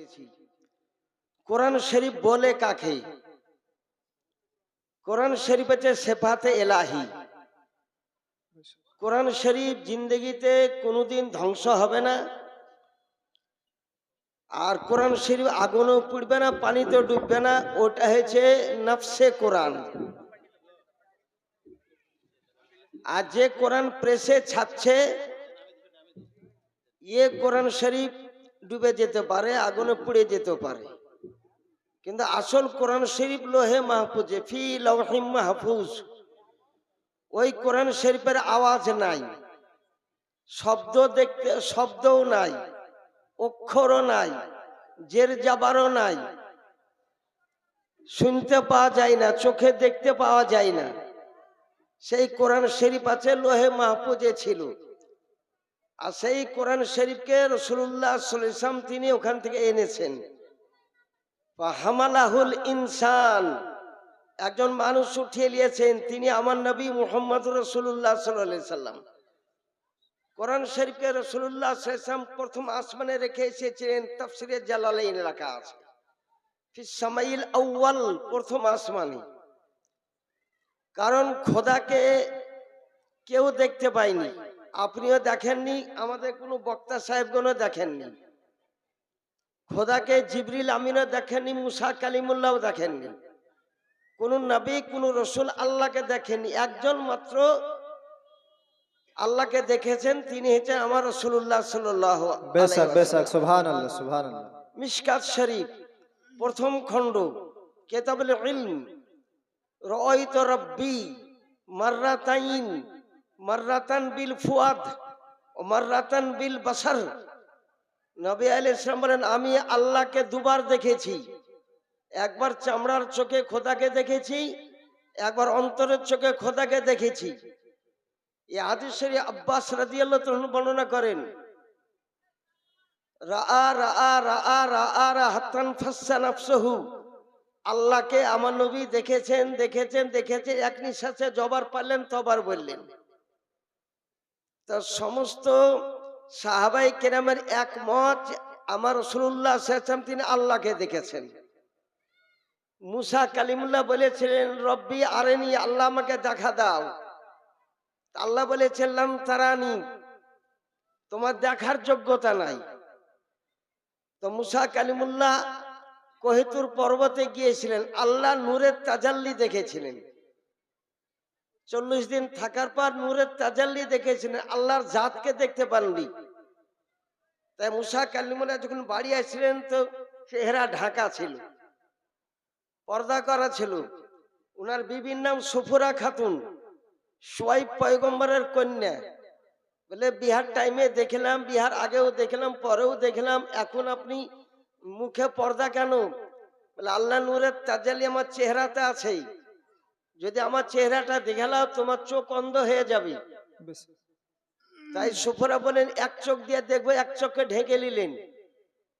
করেছি। কোরআন শরীফ বলে কাকে? কোরআন শরীফ হচ্ছে সেফাতে এলাহি। কোরআন শরীফ জিন্দগিতে কোনোদিন ধ্বংস হবে না। আর কোরআন শরীফ আগুনও পুড়বে না পানিতে ডুববে না, ওটা হয়েছে নফসে কোরআন। আর যে কোরআন প্রেসে ছাপছে ইয়ে কোরআন শরীফ ডুবে যেতে পারে, আগুনে পুড়ে যেতে পারে। কিন্তু আসল কোরআন শরীফ লোহে মাহফুজে, ফি লৌহিম মাহফুজ। ওই কোরআন শরীফের আওয়াজ নাই, শব্দ দেখতে, শব্দও নাই, অক্ষরও নাই, জের যাবারও নাই। শুনতে পাওয়া যায় না, চোখে দেখতে পাওয়া যায় না। সেই কোরআন শরীফ আছে, লোহে মাহফুজে ছিল। আর সেই কোরআন শরীফকে রসুল্লাহ সাল্লাম তিনি ওখান থেকে এনেছেন। হামালাহুল ইনসান। একজন মানুষ উঠিয়ে নিয়েছেন, তিনি আমার নবী মুহাম্মদ রসুল্লাহ সাল্লাহ সাল্লাম কোরআন শরীফকে রসুল্লাহ সাল্লাম প্রথম আসমানে রেখে এসেছিলেন, তফসিরে জালালাইন রাখা আছে। ফিসামাইল আউ্বাল প্রথম আসমানে। কারণ খোদাকে কেউ দেখতে পায়নি। আপনিও দেখেননি আমাদের কোনো বক্তা সাহেবগণও দেখেননি। খোদাকে জিবরিল আমিনও দেখেননি মুসা কালিমুল্লাহও দেখেননি। কোন নবী কোন রসুল আল্লাহকে দেখেননি একজন মাত্র আল্লাহকে দেখেছেন তিনি হচ্ছেন আমার রসুল্লাহ সাল্লাহ মিশকাত শরীফ প্রথম খণ্ড কেতাবুল ইলম রব্বি মাররাতাইন মাররাতান বিল ফুয়াদ ও মাররাতান বিল বাসার নবী আলাইহিস ইসলাম বলেন, আমি আল্লাহকে দুবার দেখেছি। একবার চামড়ার চোখে খোদাকে দেখেছি, একবার অন্তরের চোখে খোদাকে দেখেছি। হাদিস শরীফ আব্বাস রাদিয়াল্লাহু তাআলা বর্ণনা করেন আল্লাহকে আমার নবী দেখেছেন দেখেছেন দেখেছেন, এক নিঃশ্বাসে জবার পারলেন, তবার বললেন। তো সমস্ত সাহাবাই কেরামের একমত আমার রসুল্লাহ সাল্লাম তিনি আল্লাহকে দেখেছেন। মুসা কালিমুল্লাহ বলেছিলেন, রব্বি আরেনি, আল্লাহ আমাকে দেখা দাও। আল্লাহ বলেছিলাম তারানি, তোমার দেখার যোগ্যতা নাই। তো মুসা কালিমুল্লাহ কোহেতুর পর্বতে গিয়েছিলেন, আল্লাহ নূরের তাজাল্লি দেখেছিলেন। চল্লিশ দিন থাকার পর নূরের তাজাল্লি দেখেছিলেন আল্লাহর জাতকে দেখতে পাননি। তাই মুসা কালিমুল্লাহ যখন বাড়ি আসছিলেন তো চেহারা ঢাকা ছিল, পর্দা করা ছিল। উনার বিবির নাম সফুরা খাতুন, সোয়াইব পয়গম্বরের কন্যা। বলে, বিহার টাইমে দেখলাম, বিহার আগেও দেখলাম, পরেও দেখলাম, এখন আপনি মুখে পর্দা কেন? বলে, আল্লাহ নূরের তাজালি আমার চেহারাতে আছেই। যদি আমার চেহারাটা দেখালাও তোমার চোখ অন্ধ হয়ে যাবে। তাই সুফরা বলেন এক চোখ দিয়ে দেখব এক চোখে ঢেকে নিলেন।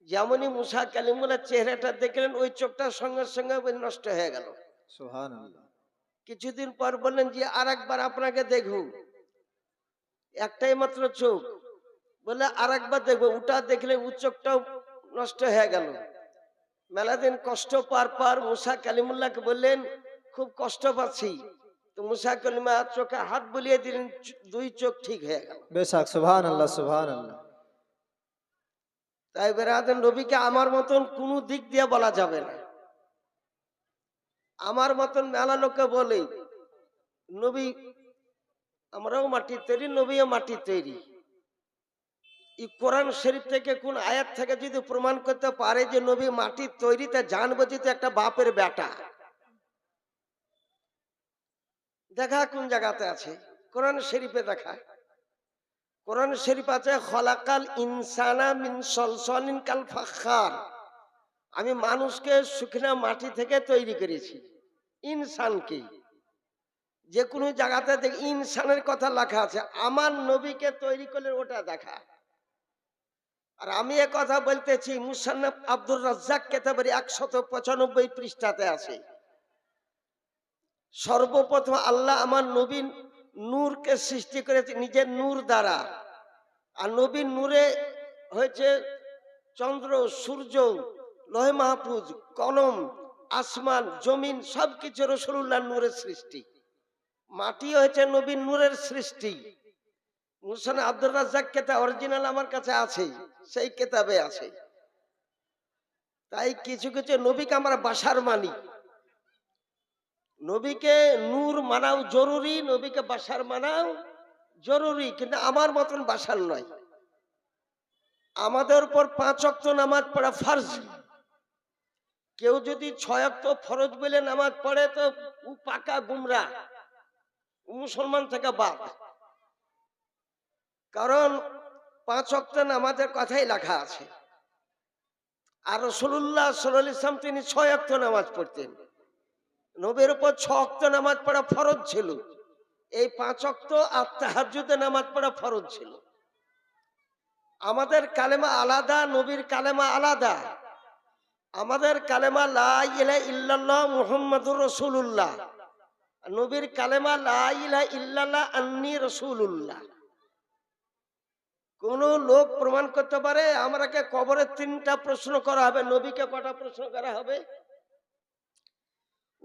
যেমনই মুসা কালিমুলার চেহারাটা দেখলেন ওই চোখটা সঙ্গে সঙ্গে নষ্ট হয়ে গেল। কিছুদিন পর বললেন যে আর একবার আপনাকে দেখুন একটাই মাত্র চোখ। বলে আর একবার দেখব। ওটা দেখলে ও চোখটাও নষ্ট হয়ে গেল। মেলাদিন কষ্ট পার পার মুসা কালিমুল্লাহকে বললেন খুব কষ্ট পাচ্ছি। তো মুসা কালিমা চোখে হাত বুলিয়ে দিলেন দুই চোখ ঠিক হয়ে গেল। বেশক আল্লাহ আল্লাহ তাই নবীকে আমার মতন কোনো দিক দিয়ে বলা যাবে না। আমার মতন মেলা লোকে বলে নবী আমরাও মাটির তৈরি নবীও মাটির তৈরি। এই কোরআন শরীফ থেকে কোন আয়াত থেকে যদি প্রমাণ করতে পারে যে নবী মাটির তৈরি তা জানব যে একটা বাপের বেটা। দেখা কোন জায়গাতে আছে? কোরআন শরীফে দেখা। কোরআন শরীফ আছে, খলাকাল ইনসানা মিন সলসলিন কাল ফাখার। আমি মানুষকে শুকনা মাটি থেকে তৈরি করেছি। ইনসানকে যে কোনো জায়গাতে দেখ, ইনসানের কথা লেখা আছে। আমার নবীকে তৈরি করলে ওটা দেখা। আর আমি এ কথা বলতেছি, মুসান্নফ আব্দুর রাজ্জাক কেতাবের একশত পঁচানব্বই পৃষ্ঠাতে আছে। সর্বপ্রথম আল্লাহ আমার নবীন নূরকে সৃষ্টি করেছে নিজের নূর দ্বারা। আর নবীন নূরে হয়েছে চন্দ্র, সূর্য, লহে মাহফুজ, কলম, আসমান, জমিন, সবকিছু রসুল্লাহ নূরের সৃষ্টি। মাটি হয়েছে নবীন নূরের সৃষ্টি। মুসান আব্দুর রাজ্জাক কেতা অরিজিনাল আমার কাছে আছে, সেই কেতাবে আছে। তাই কিছু কিছু নবীকে আমরা বাসার মানি। নবীকে নূর মানাও জরুরি, নবীকে বাসার মানাও জরুরি, কিন্তু আমার মতন বাসার নয়। আমাদের উপর পাঁচ অক্ত নামাজ পড়া ফরজ। কেউ যদি ছয় অক্ত ফরজ বলে নামাজ পড়ে, তো উ পাকা গুমরা মুসলমান থেকে বাদ। কারণ পাঁচ অক্ত নামাজের কথাই লেখা আছে। আর রসুল্লাহ সাল্লাহ ইসলাম তিনি ছয় অক্ত নামাজ পড়তেন। নবীর উপর ছ অক্ত নামাজ পড়া ফরজ ছিল। এই পাঁচ অক্ত আর নামাজ পড়া ফরজ ছিল। আমাদের কালেমা আলাদা, নবীর কালেমা আলাদা। আমাদের কালেমা লা ইলাহা ইল্লাল্লাহ রাসূলুল্লাহ। নবীর কালেমা লা ইলাহা ইল্লাল্লাহ আন্নী রাসূলুল্লাহ। কোন লোক প্রমাণ করতে পারে আমরাকে কবরে তিনটা প্রশ্ন করা হবে, নবীকে কটা প্রশ্ন করা হবে?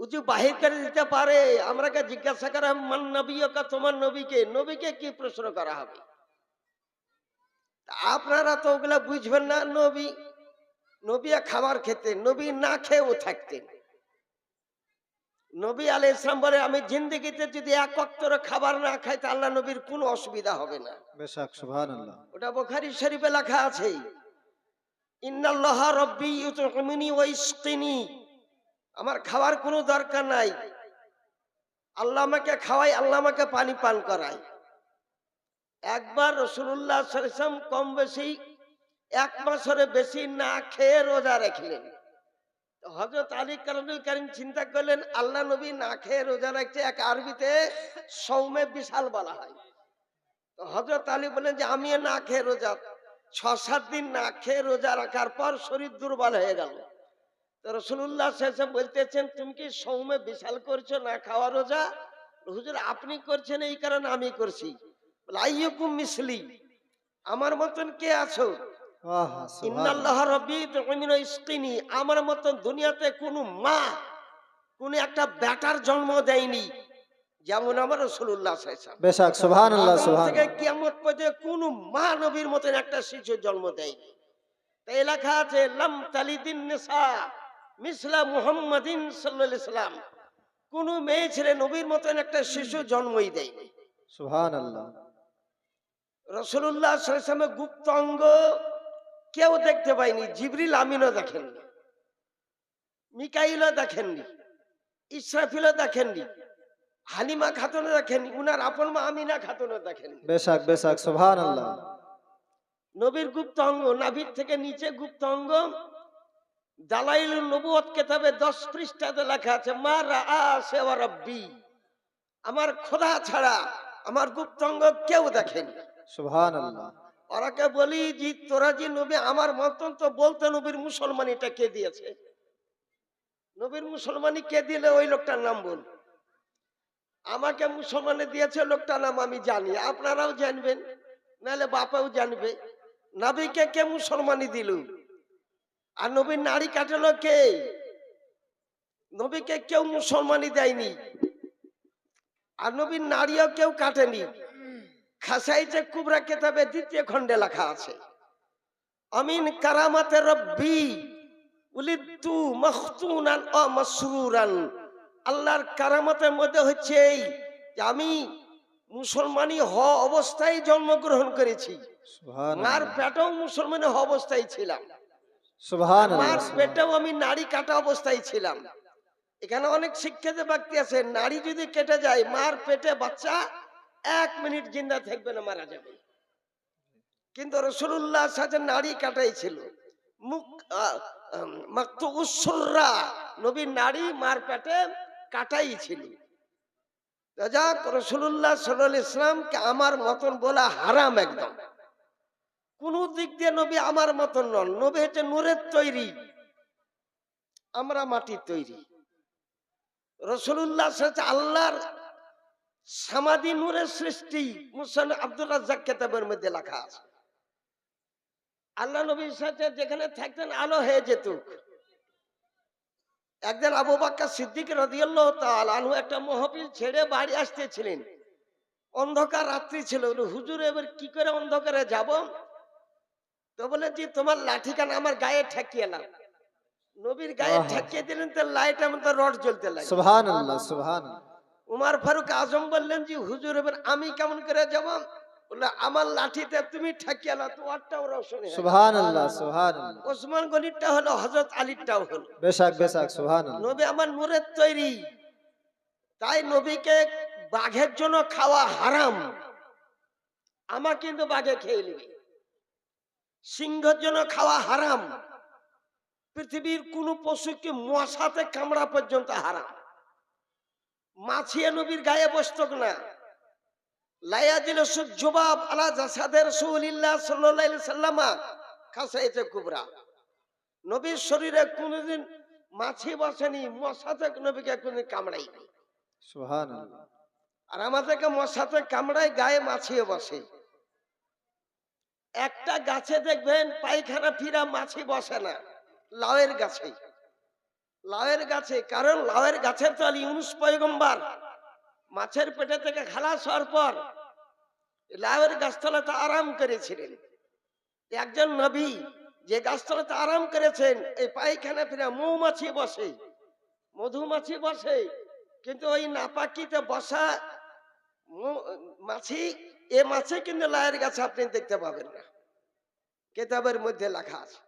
উঁচু বাহির করে দিতে পারে? আমরাকে জিজ্ঞাসা করা হবে মান নবীকা তোমার নবীকে? নবীকে কি প্রশ্ন করা হবে? আপনারা তো ওগুলা বুঝবেন না নবী। নবী খাবার খেতেন নবী না খেয়েও থাকতেন। নবী আলাই ইসলাম বলে আমি জিন্দগিতে যদি এক অক্তর খাবার না খাই তা আল্লাহ নবীর কোনো অসুবিধা হবে না। ওটা বোখারি শরীফে লেখা আছে ইন্নাল্লাহ রব্বি ইউতমিনি ওয়া ইসকিনি আমার খাওয়ার কোনো দরকার নাই। আল্লাহ আমাকে খাওয়াই আল্লাহ আমাকে পানি পান করায়। একবার রসুল্লাহ সাল্লাম কম বেশি এক মাসের বেশি না খেয়ে রোজা রাখলেন। হজরত আলী কারণ কারিম চিন্তা করলেন, আল্লাহ নবী না খেয়ে রোজা রাখছে এক আরবিতে সৌমে বিশাল বলা হয়। তো হজরত আলী বলেন যে, আমিও না খেয়ে রোজা ছ সাত দিন না খেয়ে রোজা রাখার পর শরীর দুর্বল হয়ে গেল। তো রসুল্লাহ শেষে বলতেছেন তুমি কি সৌমে বিশাল করছ না খাওয়া রোজা? হুজুর আপনি করছেন এই কারণে আমি করছি। মিসলি আমার মতন কে আছো? আমার মতন দুনিয়াতে কোনো মা কোন একটা বেটার জন্ম দেয়নি। যেমন আমার রসুল্লাহ থেকে কিয়ামত পর্যন্ত কোন মা নবীর মতন একটা শিশুর জন্ম দেয়নি। লেখা আছে লাম তালিদিন নিসা মিসলা মুহাম্মাদিন সাল্লাল্লাহু সাল্লাম। কোন মেয়ে ছেলে নবীর মতন একটা শিশু জন্মই দেয়নি। সুবহান আল্লাহ রসুল্লাহ সাল্লামের গুপ্ত অঙ্গ কেউ দেখতে পায়নি জিবরিল আমিনও দেখেননি মিকাইলও দেখেননি ইসরাফিলও দেখেননি হালিমা খাতুনও দেখেননি উনার আপন মা আমিনা খাতুনও দেখেননি। বেশাক বেশাক সুবহান আল্লাহ নবীর গুপ্ত অঙ্গ নাভির থেকে নিচে গুপ্ত অঙ্গ দালাইল নবুয়ত কেতাবে দশ পৃষ্ঠাতে লেখা আছে মা রা রব্বি আমার খোদা ছাড়া আমার গুপ্ত অঙ্গ কেউ দেখেনি। ওরাকে বলি যে তোরা যে নবী আমার মতন তো বলতে নবীর মুসলমানিটা কে দিয়েছে? নবীর মুসলমানি কে দিলে ওই লোকটার নাম বল। আমাকে মুসলমানে দিয়েছে লোকটার নাম আমি জানি আপনারাও জানবেন নাহলে বাপাও জানবে। নবীকে কে মুসলমানি দিল আর নবীর নারী কাটালো কে? নবীকে কেউ মুসলমানি দেয়নি। আর নবীর নারীও কেউ কাটেনি। খাসাইছে কুবরা কেতাবে দ্বিতীয় খণ্ডে লেখা আছে আমিন কারামাতে রব্বি উলিদ্দু মখতুনান ও মসরুরান। আল্লাহর কারামাতের মধ্যে হচ্ছে এই যে আমি মুসলমানি হ অবস্থায় জন্মগ্রহণ করেছি। মার আল্লাহ মুসলমানি হ অবস্থায় ছিলাম। মার পেটেও আমি নারী কাটা অবস্থায় ছিলাম। এখানে অনেক শিক্ষিত ব্যক্তি আছে নারী যদি কেটে যায় মার পেটে বাচ্চা এক মিনিট জিন্দা থাকবে না মারা যাবে। কিন্তু রসুল্লাহ কাটাই ছিল মুখ মাক্তু উসুররা নবীর নারী মার পেটে কাটাই ছিল যাক রসুল্লাহ সাল্লাহ ইসলামকে আমার মতন বলা হারাম একদম। কোন দিক দিয়ে নবী আমার মতন নন। নবী হচ্ছে নূরের তৈরি। আমরা মাটির তৈরি। রসুল্লাহ আল্লাহর সামাদি নূরের সৃষ্টি মুসান আব্দুল রাজ্জাক কেতাবের মধ্যে লেখা আছে। আল্লাহ নবীর সাথে যেখানে থাকতেন, আলো হয়ে যেত। একদিন আবু বাক্কা সিদ্দিক রদিয়াল্লাহ তাআলা আনহু একটা মহফিল ছেড়ে বাড়ি আসতেছিলেন। অন্ধকার রাত্রি ছিল। হুজুর, এবার কি করে অন্ধকারে যাব? তো বলে যে তোমার লাঠিখান আমার গায়ে ঠেকিয়ে নাও। নবীর গায়ে ঠেকিয়ে দিলেন তো লাইট আমাদের রড জ্বলতে লাগে উমার ফারুক আজম বললেন যে হুজুর এবার আমি কেমন করে যাব? আমার লাঠিতে তুমি ঠেকিয়ে নাও তোমারটাও রোশনী ওসমান গনিরটা হলো হজরত আলীরটাও হলো। বেশাক বেশাক নবী আমার নূরের তৈরি। তাই নবীকে বাঘের জন্য খাওয়া হারাম। আমার কিন্তু বাঘে খেয়ে নিবে। সিংহের জন্য খাওয়া হারাম। পৃথিবীর কোন পশুকে মশাতে কামড়া পর্যন্ত হারাম। মাছিয়ে নবীর গায়ে বসত না। লাইয়া দিল জবাব আলা জাসাদের রসুলিল্লাহ সাল্লাল্লাহু সাল্লামা খাসাইতে কুবরা। নবীর শরীরে কোনোদিন মাছি বসেনি মশাতে নবীকে কোনোদিন আল্লাহ আর আমাদেরকে মশাতে কামড়ায় গায়ে মাছিয়ে বসে। একটা গাছে দেখবেন পায়খানা ফিরা মাছি বসে না, লাউয়ের গাছে। লাউয়ের গাছে, কারণ লাউয়ের গাছের তল ইউনুস পয়গম্বার। মাছের পেটে থেকে খালাস হওয়ার পর লাউয়ের গাছতলাতে আরাম করেছিলেন। একজন নবী যে গাছতলাতে আরাম করেছেন, এই পায়খানা ফিরা মৌমাছি বসে, মধুমাছি বসে, কিন্তু ওই নাপাকিতে বসা মাছি এ মাছে কিন্তু লায়ের গাছ আপনি দেখতে পাবেন না। কেতাবের মধ্যে লেখা আছে।